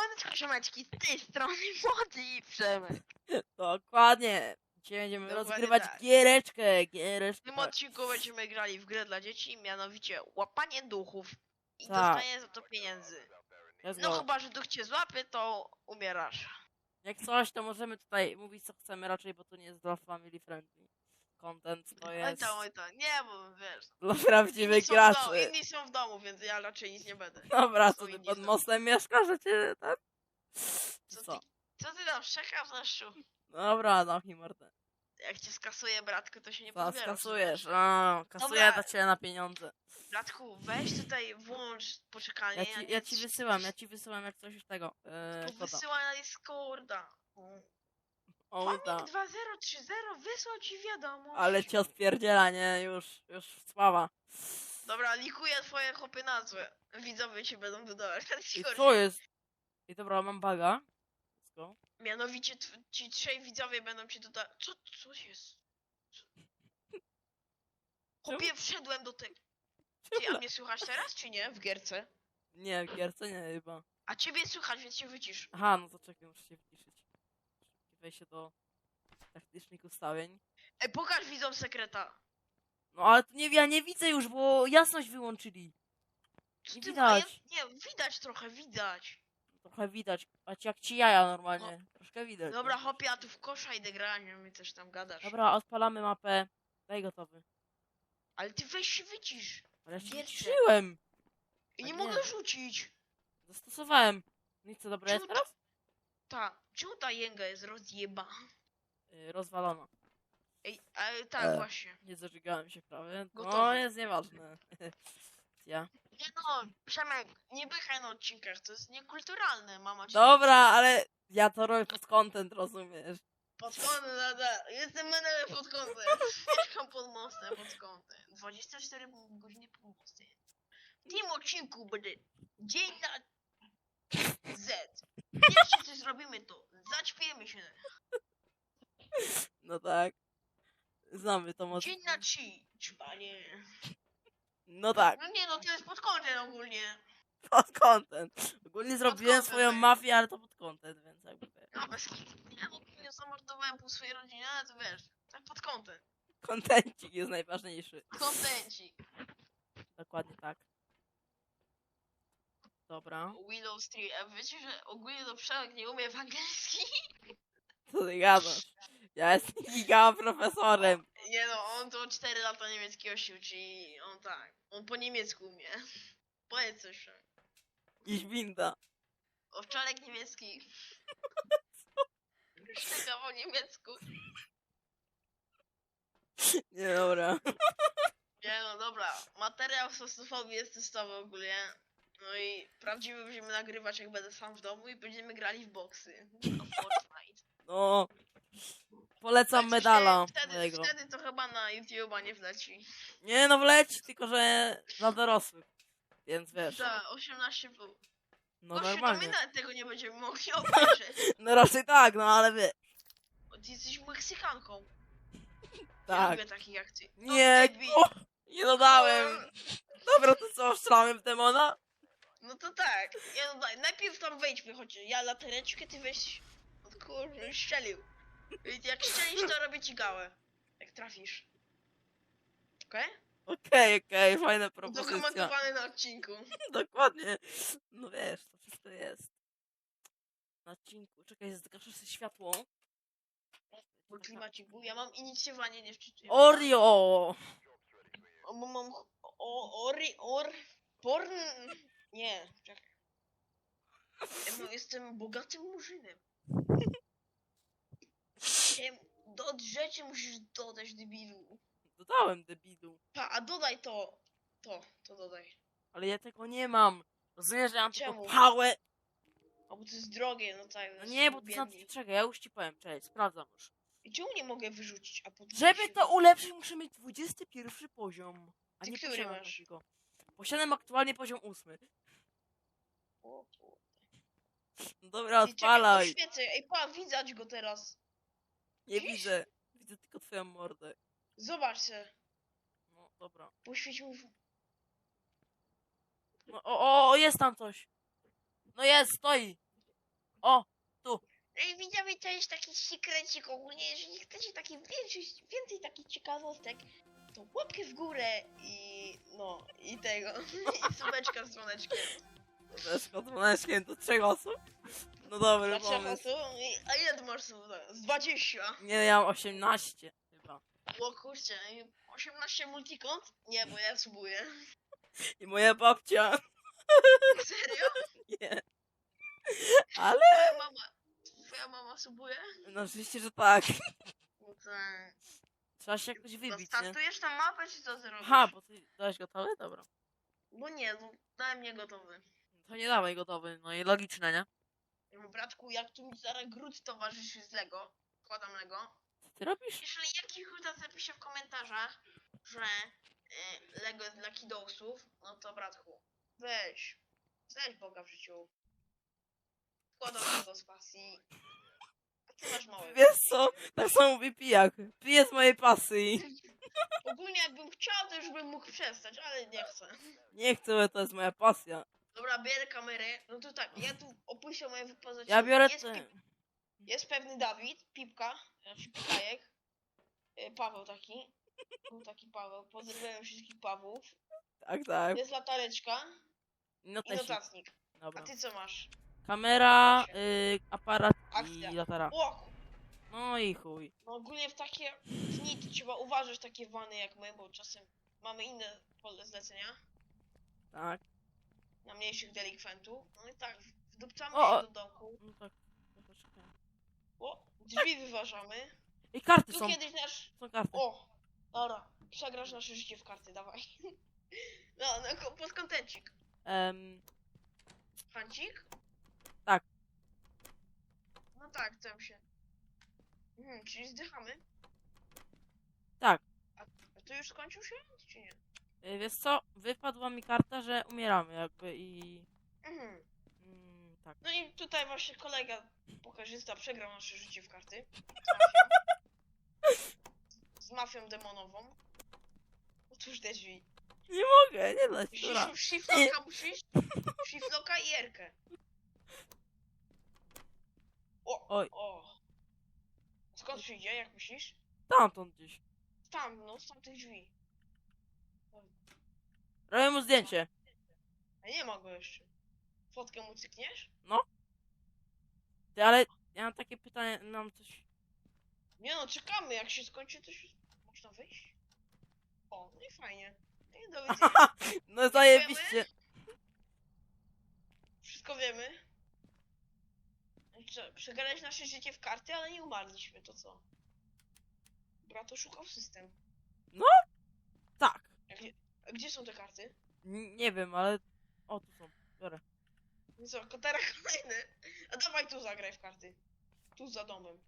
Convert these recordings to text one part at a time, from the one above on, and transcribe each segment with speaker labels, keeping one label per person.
Speaker 1: Siemaneczko, Przemeczki, z tej strony Młody i Przemek.
Speaker 2: Dokładnie. Dzisiaj będziemy
Speaker 1: Dokładnie
Speaker 2: rozgrywać
Speaker 1: tak.
Speaker 2: giereczkę,
Speaker 1: W
Speaker 2: giereczkę.
Speaker 1: tym odcinku będziemy grali w grę dla dzieci, mianowicie łapanie duchów. I
Speaker 2: Tak.
Speaker 1: dostanie za to pieniędzy.
Speaker 2: Let's
Speaker 1: No
Speaker 2: go.
Speaker 1: chyba, że duch cię złapie, to umierasz.
Speaker 2: Jak coś, to możemy tutaj mówić co chcemy raczej, bo to nie jest dla family friendly. Content to
Speaker 1: Oj
Speaker 2: jest
Speaker 1: to, oj to. Nie, bo wiesz.
Speaker 2: dla
Speaker 1: Inni
Speaker 2: prawdziwych
Speaker 1: są, domu,
Speaker 2: graczy.
Speaker 1: inni są w domu, więc ja raczej nic nie będę.
Speaker 2: Dobra,
Speaker 1: są
Speaker 2: co ty
Speaker 1: inni
Speaker 2: pod
Speaker 1: są.
Speaker 2: mostem mieszkasz, że cię tam?
Speaker 1: Co
Speaker 2: Co?
Speaker 1: ty, co ty tam szczekasz, Zaszczu?
Speaker 2: Dobra, zamknij mordę.
Speaker 1: Jak cię skasuje, bratku, to się nie
Speaker 2: Co,
Speaker 1: pozbierasz.
Speaker 2: skasujesz? A, kasuję
Speaker 1: Dobra.
Speaker 2: dla ciebie na pieniądze.
Speaker 1: Bratku, weź tutaj, włącz poczekalnię.
Speaker 2: Ja ci, ja ci wysyłam, ja ci wysyłam jak coś już tego. Yy.
Speaker 1: Wysyłaj na Discorda.
Speaker 2: O, da.
Speaker 1: 2030 wysłał ci wiadomość.
Speaker 2: Ale cię odpierdziela, nie? Już, już sława.
Speaker 1: Dobra, likuję twoje chłopy nazwy. Widzowie cię będą dodawać na
Speaker 2: I
Speaker 1: Discordzie.
Speaker 2: co jest? I dobra, mam baga. Let's go.
Speaker 1: Mianowicie tw- ci trzej widzowie będą cię dodawać. Co, co jest? Co? Chłopie, wszedłem do tego. Ty, a mnie słychać teraz, czy nie? W gierce.
Speaker 2: Nie, w gierce nie chyba.
Speaker 1: A ciebie słychać, więc się wycisz.
Speaker 2: Aha, no to czekaj, muszę się wciszyć. Się do taktycznych ustawień.
Speaker 1: Ej, pokaż widzom sekreta.
Speaker 2: No ale tu nie, ja nie widzę już, bo jasność wyłączyli.
Speaker 1: Co
Speaker 2: Nie
Speaker 1: ty ma-
Speaker 2: widać.
Speaker 1: Ja, nie, widać trochę, widać.
Speaker 2: Trochę widać. A ci jak ci jaja normalnie. Troszkę widać.
Speaker 1: Dobra,
Speaker 2: no.
Speaker 1: hopie, a tu w kosza idę grać, mi też tam gadasz.
Speaker 2: Dobra, odpalamy mapę. Daj gotowy.
Speaker 1: Ale ty weź się wycisz.
Speaker 2: Ale ja się
Speaker 1: Gierce.
Speaker 2: wyciszyłem.
Speaker 1: I
Speaker 2: A
Speaker 1: nie mogę rzucić.
Speaker 2: Zastosowałem. No i co, dobra jest
Speaker 1: Czemu
Speaker 2: teraz?
Speaker 1: Ta, czemu ta jęga jest rozjeba?
Speaker 2: Yy, rozwalona.
Speaker 1: Ej, ale tak
Speaker 2: E.
Speaker 1: właśnie.
Speaker 2: Nie zażygałem się prawie. No
Speaker 1: Gotowy.
Speaker 2: jest nieważne. ja.
Speaker 1: Nie no, Przemek, nie bychaj na odcinkach, to jest niekulturalne, mama cię...
Speaker 2: Dobra, ale ja to robię pod content, rozumiesz?
Speaker 1: Pod kątem, da, da. jestem menelem pod kątem. Mieszkam pod mostem pod kątem. 24 godziny pod mostem. W tym odcinku będzie dzień na Z. Pierwsze co zrobimy to zaćpiemy się.
Speaker 2: No tak. Znamy to może.
Speaker 1: Dzień na trzy, czpanie.
Speaker 2: No tak,
Speaker 1: No nie no, to jest pod kątem ogólnie.
Speaker 2: pod content. Ogólnie zrobiłem
Speaker 1: content,
Speaker 2: swoją
Speaker 1: tak.
Speaker 2: mafię, ale to pod content, więc jakby wiesz.
Speaker 1: No bez. Ja ogólnie zamordowałem pół swojej rodziny, ale to wiesz, tak pod kątem.
Speaker 2: Kontencik jest najważniejszy.
Speaker 1: Kontencik.
Speaker 2: Dokładnie tak. Dobra.
Speaker 1: Willow Street. A wiecie, że ogólnie to Przemek nie umie w angielski?
Speaker 2: Co ty gadasz? Ja jestem giga profesorem.
Speaker 1: Nie no, on to 4 lata niemieckiego się uczy i on tak. On po niemiecku umie. Powiedz coś. Przemek.
Speaker 2: Iś winda.
Speaker 1: Owczarek niemiecki. Sztyka po niemiecku.
Speaker 2: Nie dobra.
Speaker 1: Nie no, dobra. Materiał stosowy jest testowy ogólnie. No i prawdziwy będziemy nagrywać jak będę sam w domu i będziemy grali w boksy. No Fortnite.
Speaker 2: No. Polecam
Speaker 1: Tak,
Speaker 2: medala
Speaker 1: Wtedy,
Speaker 2: mojego.
Speaker 1: wtedy to chyba na YouTube'a nie wleci.
Speaker 2: Nie no wleć, tylko że dla dorosłych. Więc wiesz,
Speaker 1: Za 18 plus.
Speaker 2: no
Speaker 1: Gościu, to my
Speaker 2: normalnie.
Speaker 1: nawet tego nie będziemy mogli obejrzeć.
Speaker 2: No raczej tak, no ale wiesz.
Speaker 1: Bo Ty jesteś Meksykanką. Nie
Speaker 2: Tak.
Speaker 1: lubię takich jak ty. No,
Speaker 2: Nie,
Speaker 1: debil.
Speaker 2: o, nie dodałem. Dobra, to co, strzelamy w demona?
Speaker 1: No to tak. Ja no, daj, najpierw tam wejdźmy, choć ja latareczkę, ty weź... O kurwa, strzelił. I Jak strzelisz, to robię ci gałę. Jak trafisz. Okej?
Speaker 2: Okej, okej, fajna propozycja.
Speaker 1: Udokumentowany na odcinku.
Speaker 2: Dokładnie. No wiesz, to wszystko jest. Na odcinku. Czekaj, zgaszę sobie światło.
Speaker 1: Bo klimacik był. Ja mam inicjowanie, nie wczytuję.
Speaker 2: Oreo!
Speaker 1: O, bo mam... O, ori, or... Porn... Nie, czekaj. Ja no, jestem bogatym murzynem. Em, Do rzeczy musisz dodać, debilu.
Speaker 2: Dodałem debilu.
Speaker 1: Pa, a dodaj to. To, to dodaj.
Speaker 2: Ale ja tego nie mam. Rozumiesz, że ja mam
Speaker 1: Czemu?
Speaker 2: tylko pałę.
Speaker 1: A bo to jest drogie, no tak.
Speaker 2: No nie, bo to znaczy, czekaj, ja już ci powiem, cześć, sprawdzam już.
Speaker 1: I czemu nie mogę wyrzucić, a potem...
Speaker 2: Żeby
Speaker 1: się-
Speaker 2: to ulepszyć, muszę mieć 21 poziom. A
Speaker 1: Ty
Speaker 2: nie
Speaker 1: który
Speaker 2: posiadam
Speaker 1: masz?
Speaker 2: takiego. Posiadam aktualnie poziom 8.
Speaker 1: O, o.
Speaker 2: Dobra,
Speaker 1: czekaj,
Speaker 2: odpalaj.
Speaker 1: Ej, pa, widać go teraz.
Speaker 2: Nie
Speaker 1: widzisz?
Speaker 2: widzę. Widzę tylko twoją mordę.
Speaker 1: Zobacz se.
Speaker 2: No dobra.
Speaker 1: Poświeć mu w...
Speaker 2: No, o, o, o, jest tam coś. No jest, stoi. O!
Speaker 1: Ej, widzowie, to jest taki sekrecik ogólnie, jeżeli chcecie taki więcej, więcej takich ciekawostek, to łapkę w górę i no, i tego, i subeczka z dzwoneczkiem.
Speaker 2: Deszko dzwoneczkiem do trzech osób? No dobry
Speaker 1: Dla trzech
Speaker 2: pomysł.
Speaker 1: osób. I- A ile ty masz słów? Z 20.
Speaker 2: Nie, ja mam 18 chyba.
Speaker 1: O kurczę, i 18 multikont? Nie, bo ja subuję.
Speaker 2: I moja babcia.
Speaker 1: Serio?
Speaker 2: Nie. Ale...
Speaker 1: Twoja mama, twoja mama subuje?
Speaker 2: No oczywiście, że tak.
Speaker 1: No tak.
Speaker 2: Trzeba się jakoś
Speaker 1: To
Speaker 2: wybić, nie?
Speaker 1: startujesz tam mapę, czy co zrobisz?
Speaker 2: Aha, bo ty dałeś gotowy? Dobra.
Speaker 1: Bo nie, no, dałem mnie gotowy.
Speaker 2: To nie dawaj gotowy, no i logiczne, nie?
Speaker 1: Mówię, Bratku, jak tu mi zaraz gród towarzyszy z Lego, wkładam Lego.
Speaker 2: Co ty robisz?
Speaker 1: Jeżeli jakiś chuda napisze w komentarzach, że y, Lego jest dla kidosów, no to bratku, weź, znajdź Boga w życiu. Wkładam Lego z pasji. A masz małe.
Speaker 2: Wiesz co? Tak samo mówi pijak. Piję z mojej pasji.
Speaker 1: Ogólnie jakbym chciał, to już bym mógł przestać, ale nie chcę.
Speaker 2: Nie chcę, ale to jest moja pasja.
Speaker 1: Dobra, bierę kamerę. No to tak, ja tu opuszczę moje wyposażenie.
Speaker 2: Ja biorę
Speaker 1: jest,
Speaker 2: te...
Speaker 1: Pip, jest pewny Dawid, Pipka, znaczy Pikajek, y, Paweł taki. Był taki Paweł. Pozdrawiam wszystkich Pawłów.
Speaker 2: Tak, tak.
Speaker 1: Jest latareczka
Speaker 2: No
Speaker 1: i
Speaker 2: też.
Speaker 1: notatnik. A
Speaker 2: Dobra.
Speaker 1: ty co masz?
Speaker 2: Kamera, y, aparat
Speaker 1: Akcja.
Speaker 2: i latara.
Speaker 1: O! ku-
Speaker 2: No i chuj.
Speaker 1: No ogólnie w takie dni to trzeba uważać takie wany jak my, bo czasem mamy inne pole zlecenia
Speaker 2: Tak.
Speaker 1: na mniejszych delikwentów. No i tak, wdupcamy
Speaker 2: O,
Speaker 1: się do domku.
Speaker 2: No tak. no poczekaj.
Speaker 1: O, drzwi wyważamy.
Speaker 2: I karty
Speaker 1: Tu
Speaker 2: są.
Speaker 1: kiedyś nasz
Speaker 2: Są karty.
Speaker 1: O! Dobra, przegrasz nasze życie w karty, dawaj. No, no ko- pod kontencik.
Speaker 2: Em,
Speaker 1: Hancik?
Speaker 2: Tak.
Speaker 1: No tak, tam się. Mhm, czyli zdychamy.
Speaker 2: Tak.
Speaker 1: A, a to już skończył się? Czy nie?
Speaker 2: y, wiesz co? Wypadła mi karta, że umieramy jakby i...
Speaker 1: Mhm.
Speaker 2: Mm, tak.
Speaker 1: No i tutaj właśnie kolega pokarzysta przegrał nasze życie w karty. Z mafią. Z mafią demonową. Otóż te drzwi.
Speaker 2: Nie mogę, nie da się. Dobra.
Speaker 1: Musisz shiftlocka musisz. Shiftlocka i jerkę. O!
Speaker 2: Oj.
Speaker 1: O! Skąd przyjdzie, jak myślisz?
Speaker 2: Tamtąd gdzieś.
Speaker 1: Tam, no, z tamtych drzwi.
Speaker 2: Robię mu zdjęcie.
Speaker 1: A nie ma go jeszcze. Fotkę mu cykniesz?
Speaker 2: Ty, ale ja mam takie pytanie, mam coś...
Speaker 1: Nie no, czekamy, jak się skończy, to się... można wyjść? O, no i fajnie. No i do widzenia.
Speaker 2: No zajebiście.
Speaker 1: Wszystko wiemy. No Przegrałeś nasze życie w karty, ale nie umarliśmy, to co? Brato szukał system.
Speaker 2: Tak.
Speaker 1: A gdzie są te karty?
Speaker 2: N- nie wiem, ale... O, tu są. Biorę.
Speaker 1: No co, kotara kolejny. A dawaj tu zagraj w karty. Tu za domem.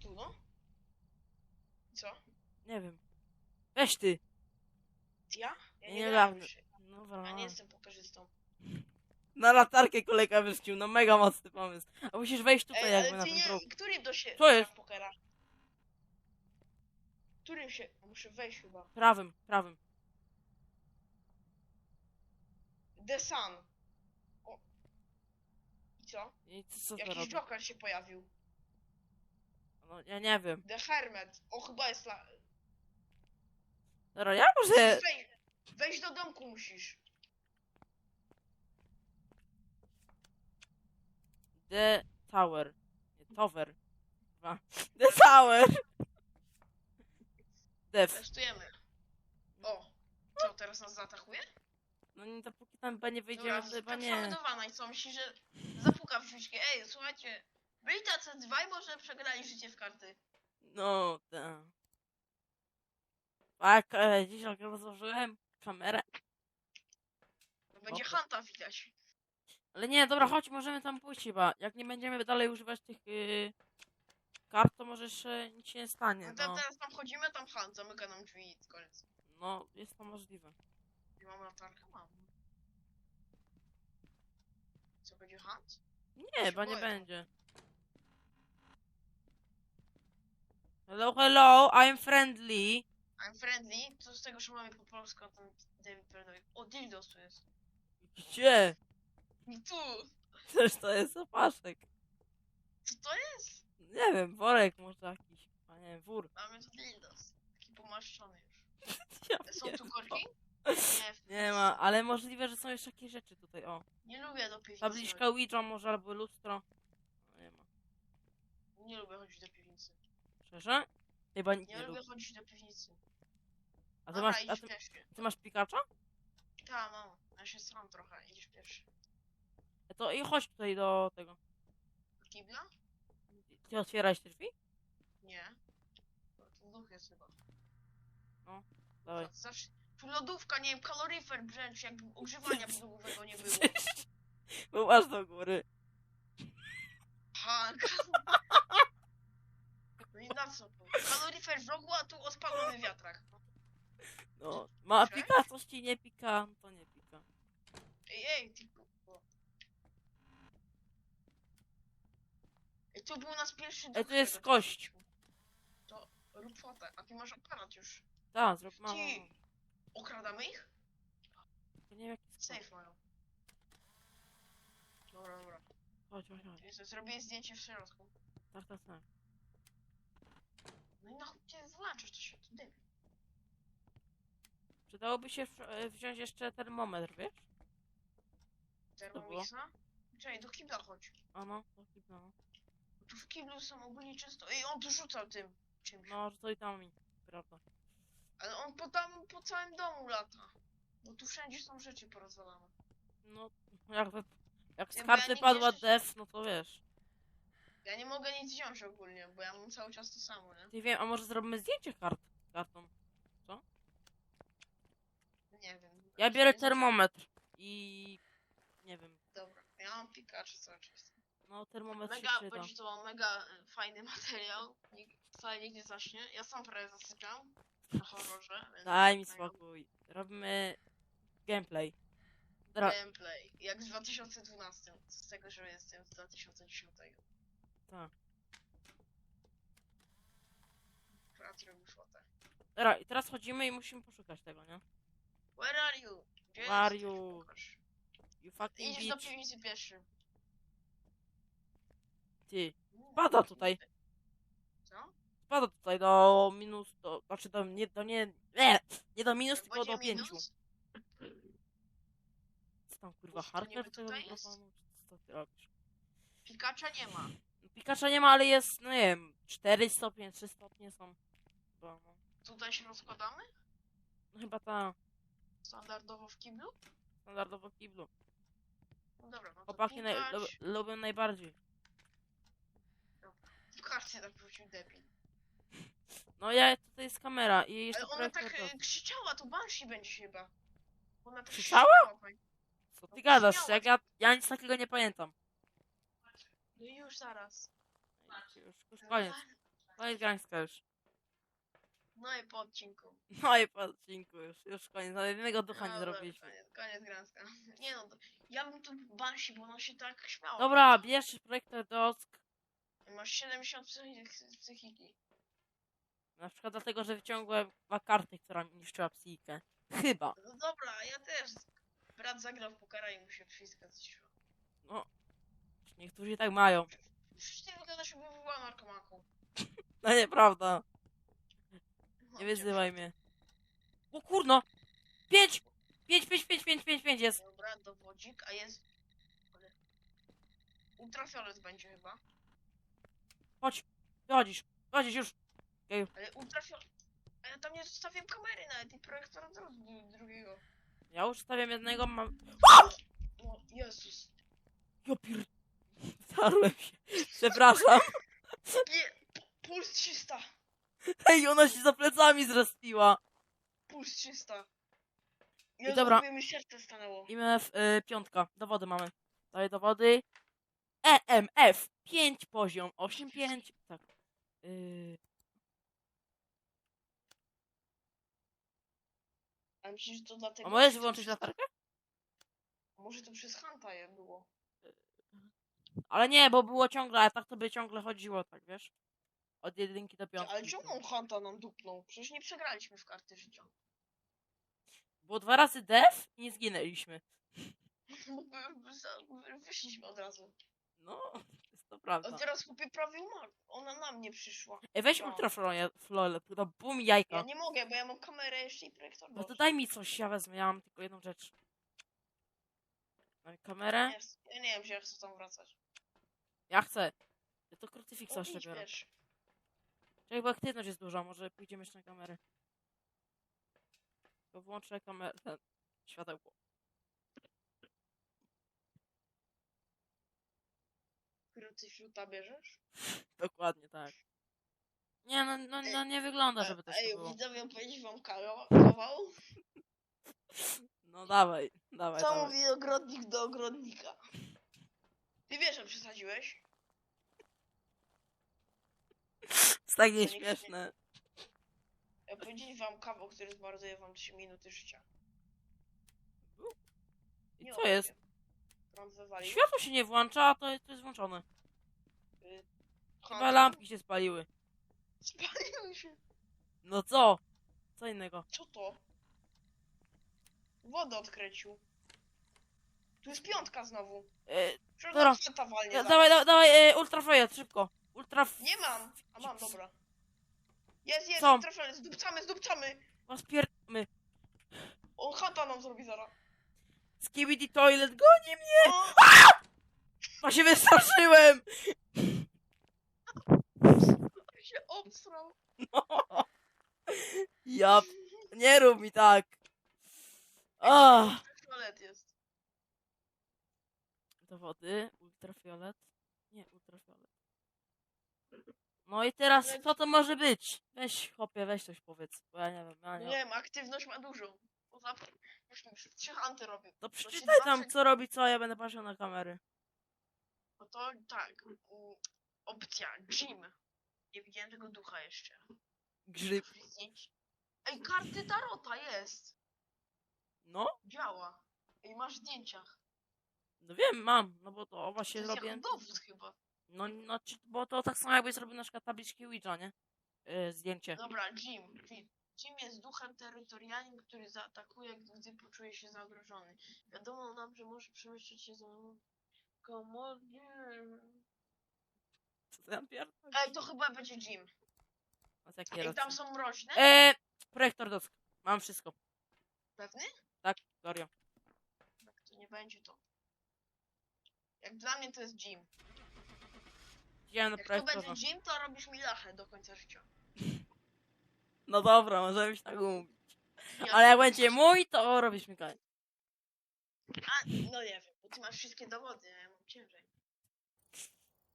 Speaker 1: Tu no? Co?
Speaker 2: Nie wiem. Weź ty.
Speaker 1: Ja? Ja
Speaker 2: Nie
Speaker 1: nie grałem już.
Speaker 2: Dobra.
Speaker 1: Ja nie jestem pokarzystą.
Speaker 2: Na latarkę kolega wyrzucił, no mega mocny pomysł. A musisz wejść tutaj
Speaker 1: Ej,
Speaker 2: jakby
Speaker 1: ale
Speaker 2: na
Speaker 1: ty
Speaker 2: ten
Speaker 1: nie...
Speaker 2: próg.
Speaker 1: Którym to się...
Speaker 2: Co jest?
Speaker 1: gra w pokera? Którym się... Muszę wejść chyba.
Speaker 2: Prawym, prawym.
Speaker 1: The Sun. O. I co?
Speaker 2: I co, co to
Speaker 1: Jakiś
Speaker 2: robi?
Speaker 1: Joker się pojawił.
Speaker 2: No, ja nie wiem.
Speaker 1: The Hermit. O, chyba jest la...
Speaker 2: Dobra, ja może...
Speaker 1: Wej... Wejść do domku musisz.
Speaker 2: The Tower. Nie, Tower. Dwa. The Tower! Def.
Speaker 1: Testujemy. O. Co, teraz nas zaatakuje?
Speaker 2: No nie, dopóki tam chyba nie wyjdziemy,
Speaker 1: Dobra,
Speaker 2: to chyba
Speaker 1: tak
Speaker 2: nie.
Speaker 1: zameldowana i co, myśli, że zapuka w drzwiczki. Ej, słuchajcie, byli tacy dwaj, może przegrali życie w karty.
Speaker 2: No, tak. Tak, e, dzisiaj rozłożyłem kamerę.
Speaker 1: Będzie
Speaker 2: Dobra.
Speaker 1: Hanta widać.
Speaker 2: Ale nie, dobra, chodź, możemy tam pójść chyba. Jak nie będziemy dalej używać tych yy, kart, to może jeszcze nic się nie stanie.
Speaker 1: No
Speaker 2: No,
Speaker 1: teraz tam chodzimy, tam Hunt, zamyka nam drzwi i koniec.
Speaker 2: no jest to możliwe.
Speaker 1: Nie mam latarkę? Mam. Co, będzie Hunt?
Speaker 2: Nie,
Speaker 1: się
Speaker 2: chyba nie
Speaker 1: boję.
Speaker 2: będzie. Hello, hello, I'm friendly.
Speaker 1: I'm friendly, co z tego, że mamy po polsku, a ten David pierdoli. O, dildos tu jest.
Speaker 2: Gdzie?
Speaker 1: Tu!
Speaker 2: Przecież to jest zapaszek.
Speaker 1: Co to jest?
Speaker 2: Nie wiem, worek może jakiś. A nie wiem, wór.
Speaker 1: Mamy tu dildos. Taki pomaszczony już.
Speaker 2: Ja
Speaker 1: Są tu
Speaker 2: pierdolę.
Speaker 1: korki? Nie, w
Speaker 2: Nie ma, ale możliwe, że są jeszcze jakieś rzeczy tutaj. O,
Speaker 1: Nie lubię do piwnicy.
Speaker 2: tabliczka Ouija może albo lustro. No, nie ma.
Speaker 1: chodzić. Nie lubię chodzić do piwnicy.
Speaker 2: Szczerze? Chyba nikt
Speaker 1: Nie,
Speaker 2: nie
Speaker 1: lubię
Speaker 2: lubi.
Speaker 1: chodzić do piwnicy.
Speaker 2: A ty
Speaker 1: Dobra,
Speaker 2: masz, a ty,
Speaker 1: pierwszy.
Speaker 2: ty masz pikacza?
Speaker 1: Tak, mam. Ja się sam trochę. Idziesz pierwszy.
Speaker 2: To i chodź tutaj do tego.
Speaker 1: Do kibla?
Speaker 2: Ty otwierałeś te drzwi?
Speaker 1: Nie. To, to duch jest chyba.
Speaker 2: Dawaj.
Speaker 1: Zawsze... Tu lodówka, nie wiem, kaloryfer brzęczy, jakby ogrzewania podłogowego nie było.
Speaker 2: Bo masz do góry.
Speaker 1: Ha, No i na co to? Kaloryfer w rogu, a tu odpalony wiatrak.
Speaker 2: No. Ma
Speaker 1: Cześć.
Speaker 2: pika, coś ci nie pika, no to nie pika.
Speaker 1: Ej, ej, ty tu był nas pierwszy
Speaker 2: Ej, tu jest kość.
Speaker 1: To rób fotę, a ty masz aparat już.
Speaker 2: Tak, zrób mam.
Speaker 1: Ty. Okradamy ich?
Speaker 2: Nie wiem jaki jest.
Speaker 1: Safe mają. Dobra, dobra.
Speaker 2: Chodź, chodź, chodź.
Speaker 1: Jezu, zrobię zdjęcie w środku.
Speaker 2: Tak, tak, tak.
Speaker 1: No i na chuj cię włączysz, to się tu dymi.
Speaker 2: Przydałoby się e, wziąć jeszcze termometr, wiesz?
Speaker 1: Thermomixa? Czekaj, do kibla chodź.
Speaker 2: A no, to chyba. No.
Speaker 1: Tu w kiblu są ogólnie często... Ej, on tu rzucał tym czymś.
Speaker 2: No, i tam mi, prawda.
Speaker 1: Ale on po, tam, po całym domu lata. Bo tu wszędzie są rzeczy porozwalane.
Speaker 2: No, jak, jak z
Speaker 1: Ja- bo
Speaker 2: kart
Speaker 1: ja nie
Speaker 2: wypadła
Speaker 1: wierzę, że-
Speaker 2: def, no to wiesz.
Speaker 1: Ja nie mogę nic wziąć ogólnie, bo ja mam cały czas to samo, nie?
Speaker 2: Nie wiem, a może zrobimy zdjęcie kart kartą?
Speaker 1: Nie wiem.
Speaker 2: Ja biorę termometr i... Nie wiem,
Speaker 1: Dobra, ja mam Pikachu cały czas.
Speaker 2: No termometr się
Speaker 1: Mega,
Speaker 2: przyda.
Speaker 1: będzie to mega e, fajny materiał. Nikt, wcale nikt nie zacznie. Ja sam prawie zasypiam na horrorze. Więc
Speaker 2: Daj mi
Speaker 1: mega
Speaker 2: spokój. Robimy gameplay.
Speaker 1: Gameplay, jak w 2012, z tego, że jestem z 2010.
Speaker 2: tak.
Speaker 1: Brat robi fotę.
Speaker 2: Dobra, i teraz chodzimy i musimy poszukać tego, nie?
Speaker 1: Where are you? Gdzie
Speaker 2: Where are
Speaker 1: jesteś?
Speaker 2: you?
Speaker 1: Pokaż.
Speaker 2: You fucking
Speaker 1: Idziesz do
Speaker 2: bitch.
Speaker 1: piwnicy pierwszy.
Speaker 2: Ty, Spada tutaj.
Speaker 1: Co?
Speaker 2: spada tutaj do minus, do, znaczy do, nie, do nie, nie, nie do minus, tylko do pięciu. Co tam kurwa,
Speaker 1: Ustaniemy
Speaker 2: hardware tego
Speaker 1: tutaj jest?
Speaker 2: mikrofonu? Co ty robisz?
Speaker 1: Pikacza nie ma.
Speaker 2: Pikacza nie ma, ale jest, no nie wiem, 4 stopnie, 3 stopnie są. Chyba, no.
Speaker 1: Tutaj się rozkładamy?
Speaker 2: no chyba ta,
Speaker 1: Standardowo w kiblu?
Speaker 2: standardowo w kiblu.
Speaker 1: No dobra, no to
Speaker 2: Chłopaki naj,
Speaker 1: Pikacz.
Speaker 2: lu- lubią najbardziej.
Speaker 1: W tak debil.
Speaker 2: No ja, tutaj jest kamera i jeszcze
Speaker 1: Ale ona tak e, krzyczała, to Banshee będzie chyba. Ona tak
Speaker 2: Krzyczała?
Speaker 1: tak.
Speaker 2: Co
Speaker 1: no
Speaker 2: ty gadasz? Jak ja, ja nic takiego nie pamiętam.
Speaker 1: No i już zaraz.
Speaker 2: Już, już koniec, koniec gangsta już.
Speaker 1: No i po odcinku.
Speaker 2: No i po odcinku już, już koniec, nawet jednego ducha nie
Speaker 1: Dobra,
Speaker 2: zrobiliśmy.
Speaker 1: Koniec, koniec granska. Nie no, to, ja bym tu Banshee, bo ona się tak śmiała.
Speaker 2: Dobra, bierz projektor dosk.
Speaker 1: Masz 70 psychi- psychiki.
Speaker 2: Na przykład dlatego, że wyciągłem dwa karty, która mi niszczyła psychikę. Chyba.
Speaker 1: No dobra, ja też. Brat zagrał w pokera i mu się wszystko zniszczyło.
Speaker 2: No. Niektórzy tak mają.
Speaker 1: Przecież ty wyglądasz jakby była narkomanką.
Speaker 2: No nieprawda.
Speaker 1: No,
Speaker 2: Nie wyzywaj mnie. O kurno! Pięć! Pięć, pięć, pięć, pięć, pięć, pięć jest.
Speaker 1: Dobra, dowodzik, a jest... Ultrafiolet będzie chyba.
Speaker 2: Chodź. Wychodzisz. Wychodzisz już.
Speaker 1: Ale ultrafiolet... A ja tam nie zostawiam kamery nawet i projektora drugiego.
Speaker 2: Ja już stawiam jednego, mam...
Speaker 1: O, Jezus.
Speaker 2: Ja pier... Starłem się. Przepraszam.
Speaker 1: Nie, puls 300.
Speaker 2: Ej, ona się za plecami zrespiła.
Speaker 1: Puls 300. Jezu,
Speaker 2: dobra.
Speaker 1: prawie mi serce stanęło.
Speaker 2: IMF y, piątka. Dowody mamy. Daję dowody. EMF 5 poziom 8,5. Tak. Y,
Speaker 1: Ale myślisz, że to dlatego...
Speaker 2: a możesz wyłączyć latarkę?
Speaker 1: Może to przez Hanta je było.
Speaker 2: Ale nie, bo było ciągle, a tak to by ciągle chodziło, tak wiesz? Od jedynki do piątki.
Speaker 1: Ale czemu on Hanta nam dupnął? Przecież nie przegraliśmy w karty życia.
Speaker 2: Było dwa razy def i nie zginęliśmy.
Speaker 1: Wyszliśmy od razu.
Speaker 2: No, to prawda.
Speaker 1: A teraz chłopie prawie umarł. Ona na mnie przyszła.
Speaker 2: Ej, weź
Speaker 1: no.
Speaker 2: ultrafiolet, to bum
Speaker 1: Ja
Speaker 2: jajka.
Speaker 1: nie mogę, bo ja mam kamerę jeszcze i projektor.
Speaker 2: No to daj mi coś, ja wezmę, ja mam tylko jedną rzecz. Mam kamerę?
Speaker 1: Nie, Ja nie wiem, czy ja chcę tam wracać.
Speaker 2: Ja chcę. Ja to krucyfiksa jeszcze biorę. Czekaj, bo aktywność jest duża, może pójdziemy jeszcze na kamerę. To włączę kamerę, światełko.
Speaker 1: Krucyfiuta bierzesz?
Speaker 2: Dokładnie tak. Nie, no, no, no nie wygląda, żeby też
Speaker 1: Ej,
Speaker 2: to było.
Speaker 1: widzowie, powiedzieć wam kawał? kawał?
Speaker 2: No dawaj, dawaj,
Speaker 1: Co
Speaker 2: dawaj.
Speaker 1: mówi ogrodnik do ogrodnika? Ty wiesz, że przesadziłeś?
Speaker 2: jest tak
Speaker 1: nie-
Speaker 2: nieśmieszne.
Speaker 1: Ja powiedzieć wam kawał, który zmarnuje wam 3 minuty życia.
Speaker 2: I
Speaker 1: Nie
Speaker 2: co jest?
Speaker 1: opowiem. Wywalił.
Speaker 2: Światło się nie włącza, a to, jest- to jest włączone.
Speaker 1: Y,
Speaker 2: Chyba lampki się spaliły.
Speaker 1: Spaliły się.
Speaker 2: No co? Co innego?
Speaker 1: Co to? Wodę odkręcił. Tu jest piątka znowu.
Speaker 2: E,
Speaker 1: Przecież kweta walnie
Speaker 2: ja,
Speaker 1: zaraz.
Speaker 2: dawaj, da, dawaj, e, ultrafiolet, szybko. Ultra...
Speaker 1: Nie mam. A mam, dobra. Jest, jest,
Speaker 2: Co?
Speaker 1: trafiony. Zdupcamy, zdupcamy.
Speaker 2: Pospieramy.
Speaker 1: On chata nam zrobi zaraz.
Speaker 2: Skibidi toilet, goni mnie!
Speaker 1: O,
Speaker 2: Bo się wystraszyłem!
Speaker 1: się obsrał.
Speaker 2: No. Ja... Nie rób mi tak. Ach.
Speaker 1: Toalet jest.
Speaker 2: Do wody, ultrafiolet. Nie, ultrafiolet. No i teraz, co to może być? Weź, chłopie, weź coś powiedz, bo ja nie wiem, ja
Speaker 1: Nie
Speaker 2: nie
Speaker 1: wiem, aktywność ma dużą. Tym, już mi już trzech anty robię.
Speaker 2: To
Speaker 1: się
Speaker 2: przeczytaj tam, co robi, co, ja będę patrzył na kamery.
Speaker 1: No to tak. Opcja, gym. Nie widziałem tego ducha jeszcze.
Speaker 2: Grzyb.
Speaker 1: Zdjęć. Ej, karty Tarota jest.
Speaker 2: No,
Speaker 1: Działa. Ej, masz zdjęcia.
Speaker 2: no wiem, mam, no bo to oba
Speaker 1: To
Speaker 2: się
Speaker 1: jest
Speaker 2: zrobię.
Speaker 1: dowód chyba.
Speaker 2: No, no, czy- bo to tak samo jakbyś zrobił na przykład tabliczki Ouija, nie? Yy, zdjęcie.
Speaker 1: Dobra, Jim. Jim. Jim jest duchem terytorialnym, który zaatakuje, gdy poczuje się zagrożony. Wiadomo nam, że może przemieszczać się za komodnie.
Speaker 2: Co ty tam pierdolisz?
Speaker 1: Ej, to chyba będzie Jim. Ej, tam są mroźne?
Speaker 2: Eee, projektor dosk. Mam wszystko.
Speaker 1: Pewny?
Speaker 2: Tak, serio.
Speaker 1: Tak, to nie będzie to. Jak dla mnie to jest Jim.
Speaker 2: Widziałem na
Speaker 1: Jak to będzie Jim, to robisz mi lachę do końca życia.
Speaker 2: No dobra, możemy się tak umówić. Ale jak będzie mój, to robisz mi koniec.
Speaker 1: A, no nie wiem, bo ty masz wszystkie dowody, a ja mam ciężej.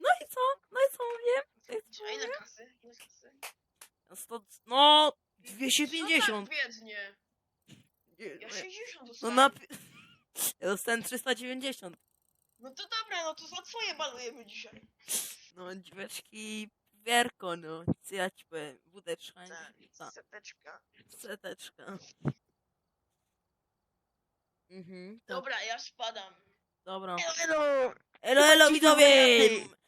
Speaker 2: No i co? No i co mówię? No i co
Speaker 1: A ile
Speaker 2: mówię?
Speaker 1: kasy? Ile kasy?
Speaker 2: 100, no,
Speaker 1: No
Speaker 2: 250.
Speaker 1: tak biednie. Ja
Speaker 2: No
Speaker 1: 60
Speaker 2: No
Speaker 1: dostałem.
Speaker 2: na... Ja dostałem 390.
Speaker 1: No to dobra, no to za twoje balujemy dzisiaj.
Speaker 2: No, dziweczki, wierko, no. Co ja ci powiem? Wódeczka,
Speaker 1: Tak,
Speaker 2: ta,
Speaker 1: seteczka.
Speaker 2: seteczka. Mhm, to,
Speaker 1: Dobra, ja spadam.
Speaker 2: dobra.
Speaker 1: Elo,
Speaker 2: Elo, elo, widzowie!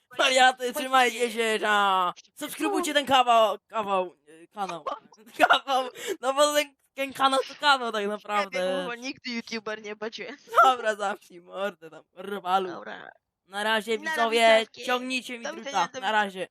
Speaker 1: Chodźcie.
Speaker 2: trzymajcie się, na! Subskrybujcie ten kawał, kawał, e, kanał. Kawał, no bo ten, ten kanał to kanał tak naprawdę.
Speaker 1: Bo nigdy youtuber nie będzie.
Speaker 2: Dobra, zamknij mordę tam, rwalu.
Speaker 1: Dobra.
Speaker 2: Na razie, widzowie, ciągnijcie mi druta, na razie.